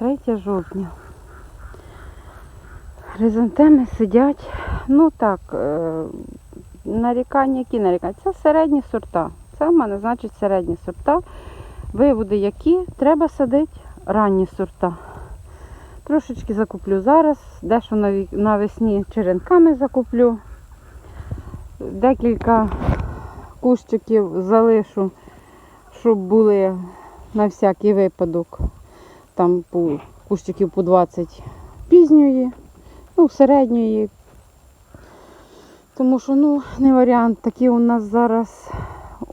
3 жовтня. Хризантеми сидять. Ну так, е, нарікання, які нарікання? Це середні сорта. Це в мене значить середні сорта. Виводи які треба садити ранні сорта. Трошечки закуплю зараз, дещо навесні черенками закуплю. Декілька кущиків залишу, щоб були на всякий випадок. Там по кущиків по 20 пізньої, ну, середньої. Тому що ну, не варіант. Такі у нас зараз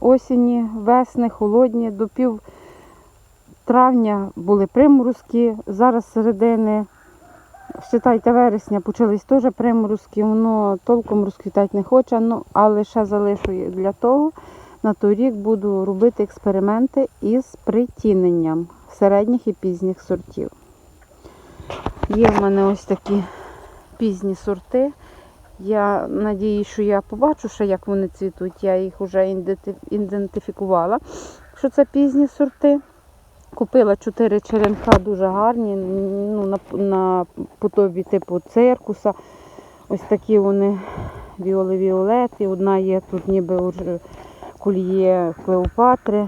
осені, весни, холодні, до пів травня були приморозки, зараз середини, вважайте, вересня почались теж приморозки, воно толком розквітати не хоче, ну, але ще залишу для того. На той рік буду робити експерименти із притіненням середніх і пізніх сортів. Є в мене ось такі пізні сорти. Я надіюсь, що я побачу, ще як вони цвітуть. Я їх вже іденти- ідентифікувала, що це пізні сорти. Купила чотири черенка дуже гарні, ну, на, на подобі типу циркуса. Ось такі вони віоли-віолети. Одна є тут ніби уже кольє Клеопатри.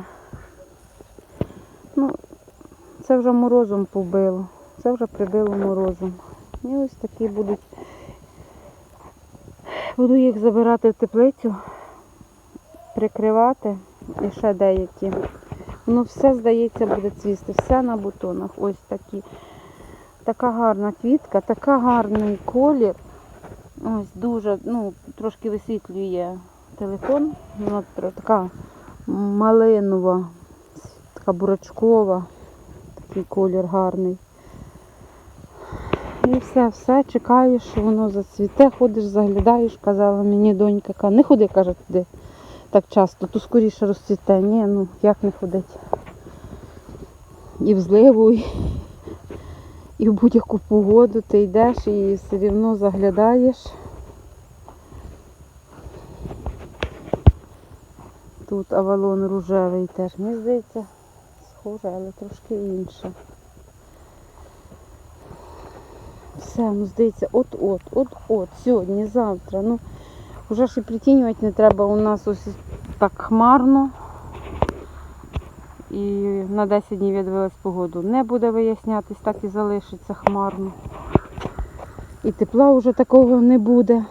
Ну, це вже морозом побило. Це вже прибило морозом. І ось такі будуть. Буду їх забирати в теплицю, прикривати і ще деякі. Воно все, здається, буде цвісти, все на бутонах. Ось такі. Така гарна квітка, така гарний колір. Ось дуже, ну, трошки висвітлює телефон. Вона така малинова, така бурачкова, такий колір гарний. І все, все, чекаєш, що воно зацвіте, ходиш, заглядаєш, казала мені донька, каже, не ходи, каже, туди так часто, то скоріше розцвіте. Ні, ну як не ходить. І в зливу, і, і в будь-яку погоду ти йдеш і все рівно заглядаєш. Тут авалон рожевий теж, мені здається, схоже, але трошки інше. Все, ну здається, от-от, от-от, сьогодні, завтра. Ну, вже ж і притінювати не треба. У нас ось так хмарно. І на 10 днів відвелась погоду. Не буде вияснятись, так і залишиться хмарно. І тепла вже такого не буде.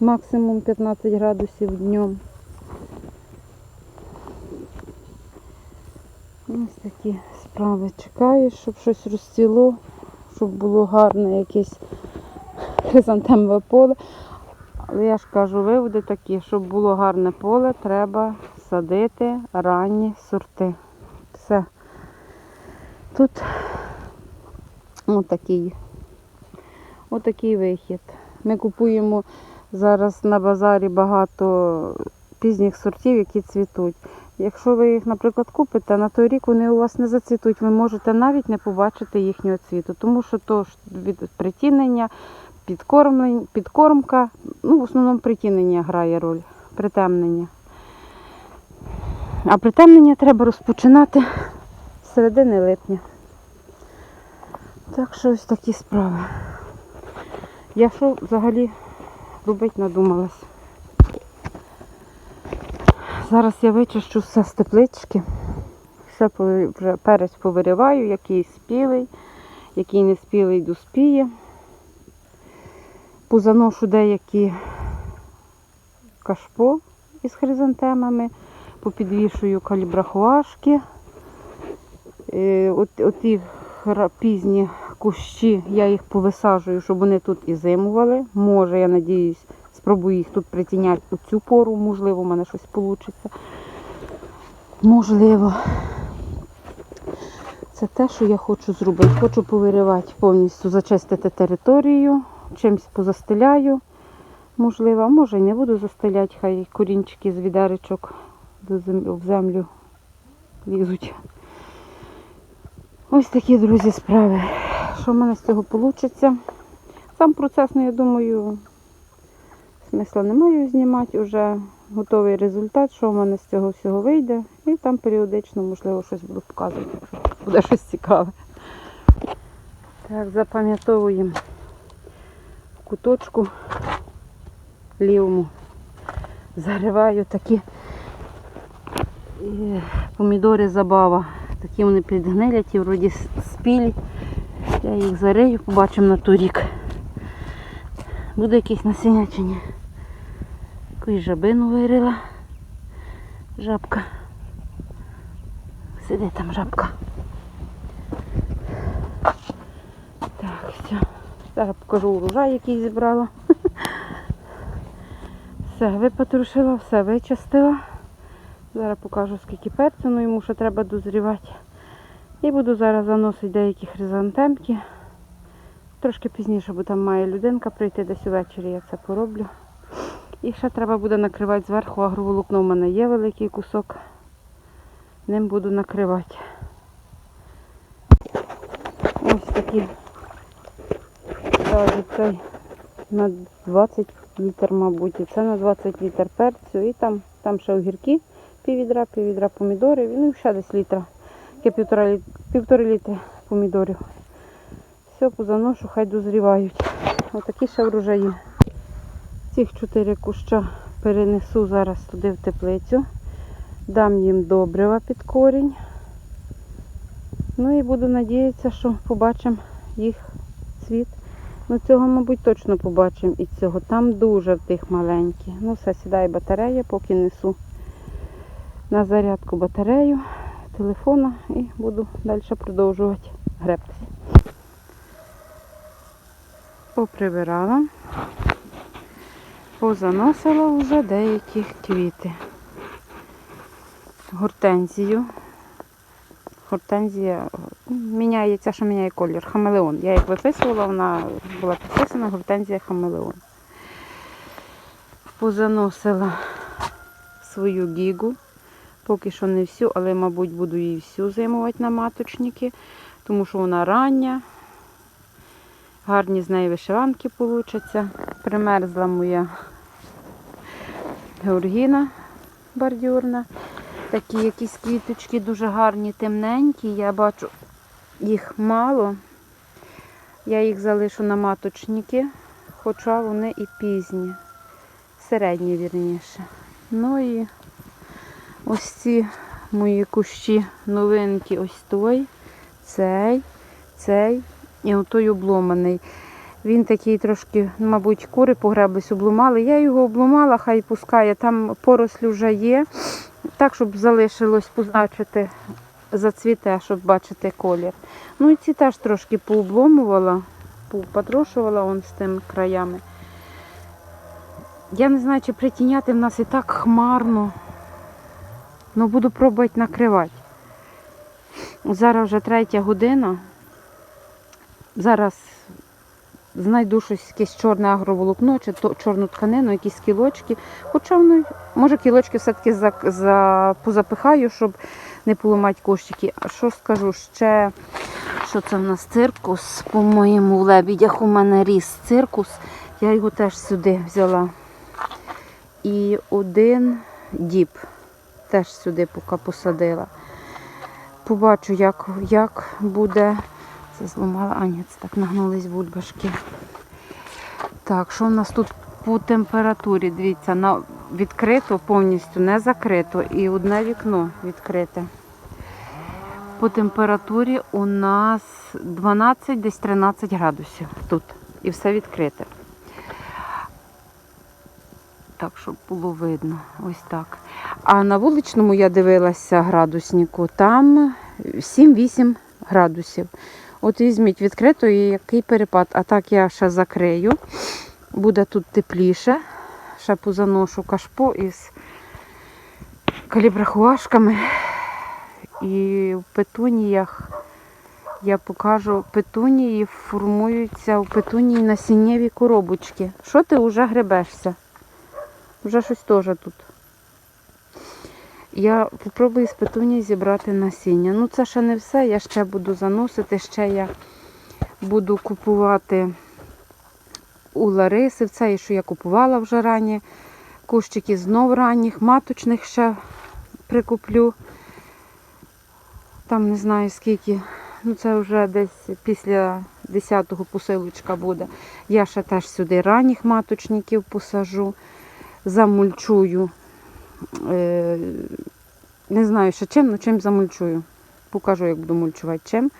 Максимум 15 градусів днем. Ось такі справи. Чекаєш, щоб щось розцвіло, щоб було гарне якесь хризантемове поле. Але я ж кажу, виводи такі, щоб було гарне поле, треба садити ранні сорти. Все. Тут отакий, отакий вихід. Ми купуємо зараз на базарі багато пізніх сортів, які цвітуть. Якщо ви їх, наприклад, купите, на той рік вони у вас не зацвітуть, ви можете навіть не побачити їхнього цвіту, тому що то від притінення, підкормка, ну, в основному притінення грає роль, притемнення. А притемнення треба розпочинати з середини липня. Так що ось такі справи. Я що взагалі робити надумалась? Зараз я вичищу все з теплички. Все вже перець повириваю, який спілий, який не спілий доспіє. Позаношу деякі кашпо із хризантемами, попідвішую калібрахуашки. Е, От, оті пізні кущі, я їх повисаджую, щоб вони тут і зимували. Може, я надіюсь, спробую їх тут притіняти у цю пору, можливо, у мене щось вийде. Можливо. Це те, що я хочу зробити. Хочу повиривати повністю, зачистити територію, чимось позастеляю. Можливо, може і не буду застеляти, хай корінчики з відеречок в землю лізуть. Ось такі, друзі, справи. Що в мене з цього вийде? Сам процес, ну, я думаю, смисла немає знімати вже готовий результат, що в мене з цього всього вийде. І там періодично, можливо, щось буду показувати, якщо буде щось цікаве. Так, запам'ятовуємо в куточку лівому. Зариваю такі помідори забава. Такі вони підгниляті, вроді с- спілі. Я їх зарию, побачимо на торік. Буде якийсь насіння. Якусь жабину вирила. Жабка. Сиди там жабка. Так, все. Зараз покажу урожай, який зібрала. Все, випатрушила, все вичистила. Зараз покажу, скільки перцю, ну йому ще треба дозрівати. І буду зараз заносити деякі хризантемки. Трошки пізніше, бо там має людинка прийти десь увечері, я це пороблю. І ще треба буде накривати зверху агроволокно. У мене є великий кусок. Ним буду накривати. Ось такі. Цей на 20 літр, мабуть. І це на 20 літр перцю. І там, там ще огірки піввідра, піввідра помідорів. І ну ще десь літра. Таке півтора, півтори літри помідорів. Все, позаношу, хай дозрівають. Отакі ще врожаї. Цих чотири куща перенесу зараз туди в теплицю. Дам їм добрива під корінь. Ну і буду надіятися, що побачимо їх цвіт. Ну цього, мабуть, точно побачимо і цього. Там дуже в тих маленькі. Ну все, сідає батарея, поки несу на зарядку батарею телефона і буду далі продовжувати гребтися. Поприбирала, позаносила вже деякі квіти. Гортензію. Гортензія міняє що міняє колір. Хамелеон. Я їх виписувала, вона була підписана гортензія хамелеон. Позаносила свою гігу. Поки що не всю, але, мабуть, буду її всю зимувати на маточники, тому що вона рання. Гарні з неї вишиванки получаться. Примерзла моя георгіна бордюрна. Такі якісь квіточки дуже гарні, темненькі. Я бачу їх мало. Я їх залишу на маточники, хоча вони і пізні. Середні, вірніше. Ну і ось ці мої кущі новинки, ось той, цей, цей і отой обломаний. Він такий трошки, мабуть, кури погреблись, обломали. Я його обломала, хай пускає. Там поросль вже є. Так, щоб залишилось позначити, зацвіте, щоб бачити колір. Ну і ці теж трошки пообломувала, попотрошувала он з тими краями. Я не знаю, чи притіняти в нас і так хмарно. Ну, буду пробувати накривати. Зараз вже третя година. Зараз знайду щось якесь чорне агроволокно чи то, чорну тканину, якісь кілочки. Хоча воно, може, кілочки все-таки за, за, позапихаю, щоб не поламати кущики. А що скажу ще? Що це в нас циркус? По-моєму, в лебідях у мене ріс циркус. Я його теж сюди взяла. І один діб теж сюди поки посадила. Побачу, як, як буде. Це зламала, а ні, це так нагнулись бульбашки. Так, що в нас тут по температурі? Дивіться, на відкрито повністю, не закрито. І одне вікно відкрите. По температурі у нас 12, десь 13 градусів тут. І все відкрите. Так, щоб було видно. Ось так. А на вуличному я дивилася градуснику, там 7-8 градусів. От візьміть відкрито і який перепад. А так я ще закрию. Буде тут тепліше. Ще позаношу кашпо із калібрахуашками. І в петуніях я покажу, петунії формуються у петунії насіннєві коробочки. Що ти вже гребешся? Вже щось теж тут. Я попробую з зібрати насіння. Ну це ще не все, я ще буду заносити, ще я буду купувати у Лариси, в цей, що я купувала вже рані. Кущики знов ранніх, маточних ще прикуплю. Там не знаю скільки, ну це вже десь після 10-го посилочка буде. Я ще теж сюди ранніх маточників посажу, замульчую. Е, не знаю ще чим, але чим замульчую. Покажу, як буду мульчувати чим.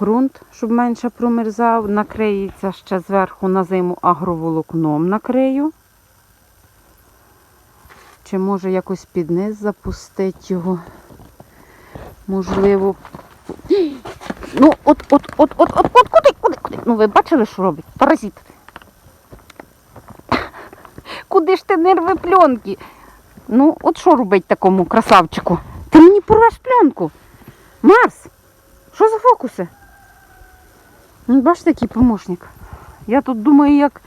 Грунт, щоб менше промерзав, накриється ще зверху на зиму агроволокном накрию. Чи може якось під низ запустити його? Можливо. Ну, от, от, от, от, от, от, куди, куди, куди? Ну, ви бачили, що робить? Паразит. Куди ж ти нерви пленки? Ну, от що робить такому красавчику? Ти мені порвеш пленку. Марс! Що за фокуси? Ну, бачите, який помощник. Я тут думаю, як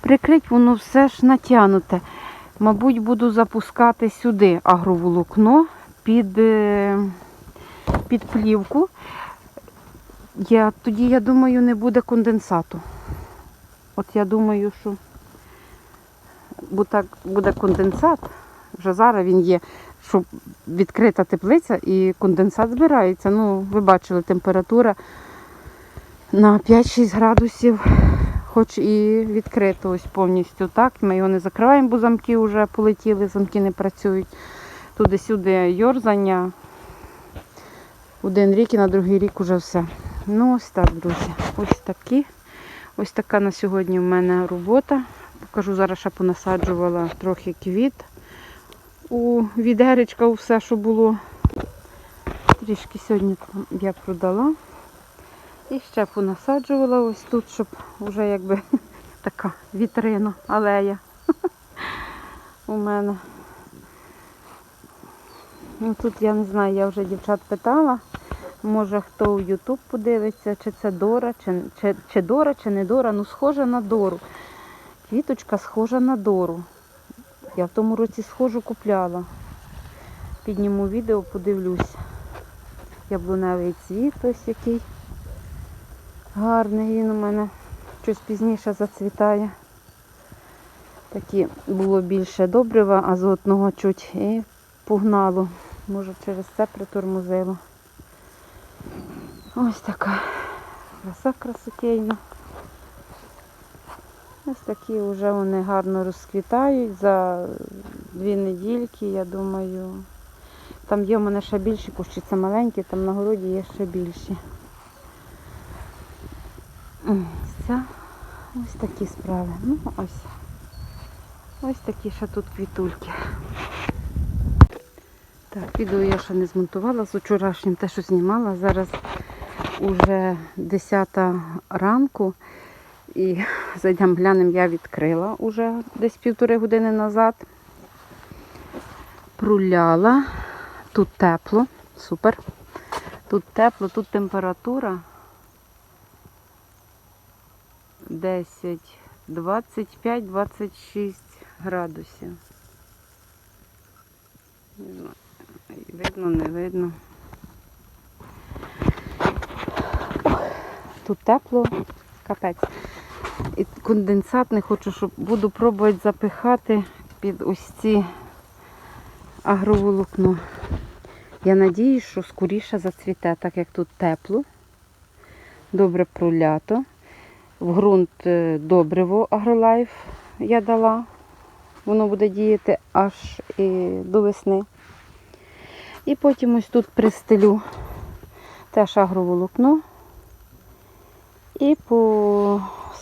прикрить, воно все ж натягнуте. Мабуть, буду запускати сюди агроволокно під, е, під плівку. Я, тоді, я думаю, не буде конденсату. От я думаю, що бо так буде конденсат. Вже зараз він є, щоб відкрита теплиця і конденсат збирається. Ну, ви бачили, температура на 5-6 градусів, хоч і відкрито ось повністю так. Ми його не закриваємо, бо замки вже полетіли, замки не працюють. Туди-сюди йорзання. Один рік і на другий рік уже все. Ну ось так, друзі. Ось такі. Ось така на сьогодні в мене робота. Покажу, зараз ще понасаджувала трохи квіт у відеречка, у все, що було. Трішки сьогодні я продала. І ще понасаджувала ось тут, щоб вже якби така вітрина, алея у мене. Ну, тут я не знаю, я вже дівчат питала. Може хто у Ютуб подивиться, чи це Дора, чи, чи, чи Дора, чи не Дора. Ну, схожа на Дору. Квіточка схожа на Дору. Я в тому році схожу купляла. Підніму відео, подивлюсь. Яблуневий цвіт ось який гарний. Він у мене щось пізніше зацвітає. Такі було більше добрива, азотного чуть і погнало. Може через це притормозило. Ось така краса красотейна. Ось такі вже вони гарно розквітають за дві недільки, я думаю. Там є в мене ще більші кущі, це маленькі, там на городі є ще більші. Ось це. Ось такі справи. Ну, ось. Ось такі ще тут квітульки. Так, відео я ще не змонтувала з вчорашнім те, що знімала. Зараз уже 10 ранку. І зайдемо глянемо, я відкрила уже десь півтори години назад. Проляла. Тут тепло, супер. Тут тепло, тут температура 10, 25, 26 градусів. Не знаю, видно, не видно. Тут тепло, капець. І конденсат не хочу, щоб буду пробувати запихати під ось ці агроволокно. Я надіюсь, що скоріше зацвіте, так як тут тепло, добре пролято. В ґрунт е, добриво агролайф я дала. Воно буде діяти аж і до весни. І потім ось тут пристелю теж агроволокно. І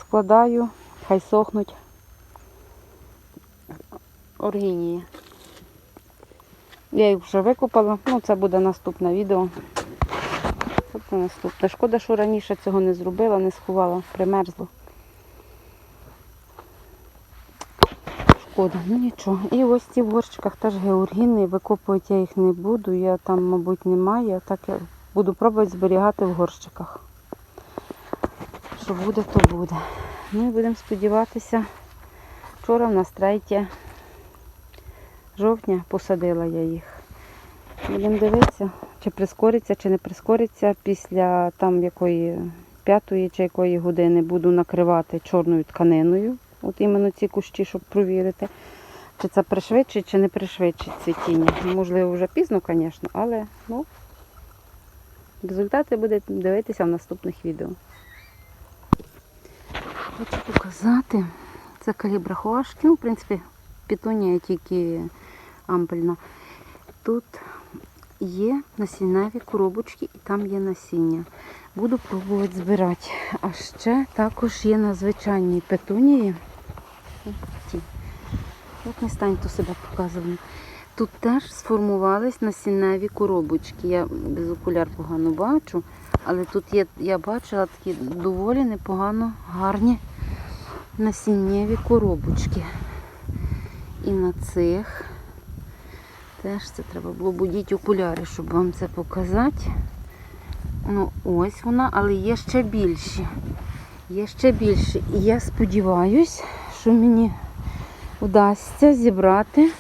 поскладаю, хай сохнуть оргінії. Я їх вже викопала, ну це буде наступне відео. Це наступне. Шкода, що раніше цього не зробила, не сховала, примерзло. Шкода, ну нічого. І ось ці в горщиках теж георгіни, викопувати я їх не буду, я там, мабуть, немає. Так я буду пробувати зберігати в горщиках. Що буде, то буде. Ну і будемо сподіватися. Вчора в нас 3 жовтня посадила я їх. Будемо дивитися, чи прискориться, чи не прискориться. Після там якої п'ятої чи якої години буду накривати чорною тканиною. От іменно ці кущі, щоб провірити, чи це пришвидшить, чи не пришвидшить цвітіння. Можливо, вже пізно, звісно, але ну, результати будете дивитися в наступних відео. Хочу показати. Це калібра. Ну, в принципі, пітунія тільки ампельна. Тут є насінневі коробочки і там є насіння. Буду пробувати збирати. А ще також є на звичайній петунії. Як не стань, то себе показувати. Тут теж сформувались насінневі коробочки. Я без окуляр погано бачу, але тут є, я бачила такі доволі непогано гарні насіннєві коробочки. І на цих теж це треба було будіть окуляри, щоб вам це показати. Ну, ось вона, але є ще більші. Є ще більші. І я сподіваюся, що мені вдасться зібрати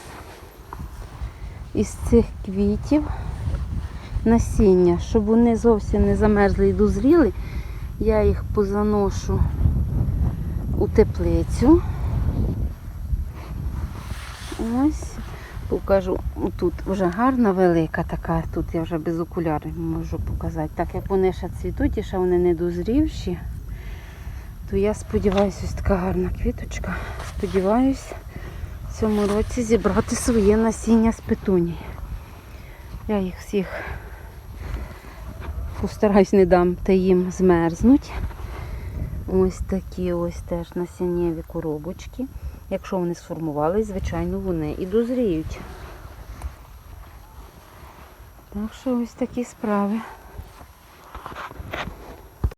із цих квітів насіння, щоб вони зовсім не замерзли і дозріли. Я їх позаношу у теплицю. Ось, покажу. Тут вже гарна велика така, тут я вже без окулярів можу показати. Так як вони ще цвітуть і ще вони не дозрівші, то я сподіваюся, ось така гарна квіточка. Сподіваюся в цьому році зібрати своє насіння з петуній. Я їх всіх постараюсь не дам та їм змерзнуть. Ось такі ось теж насіннєві коробочки. Якщо вони сформувались, звичайно, вони і дозріють. Так що ось такі справи.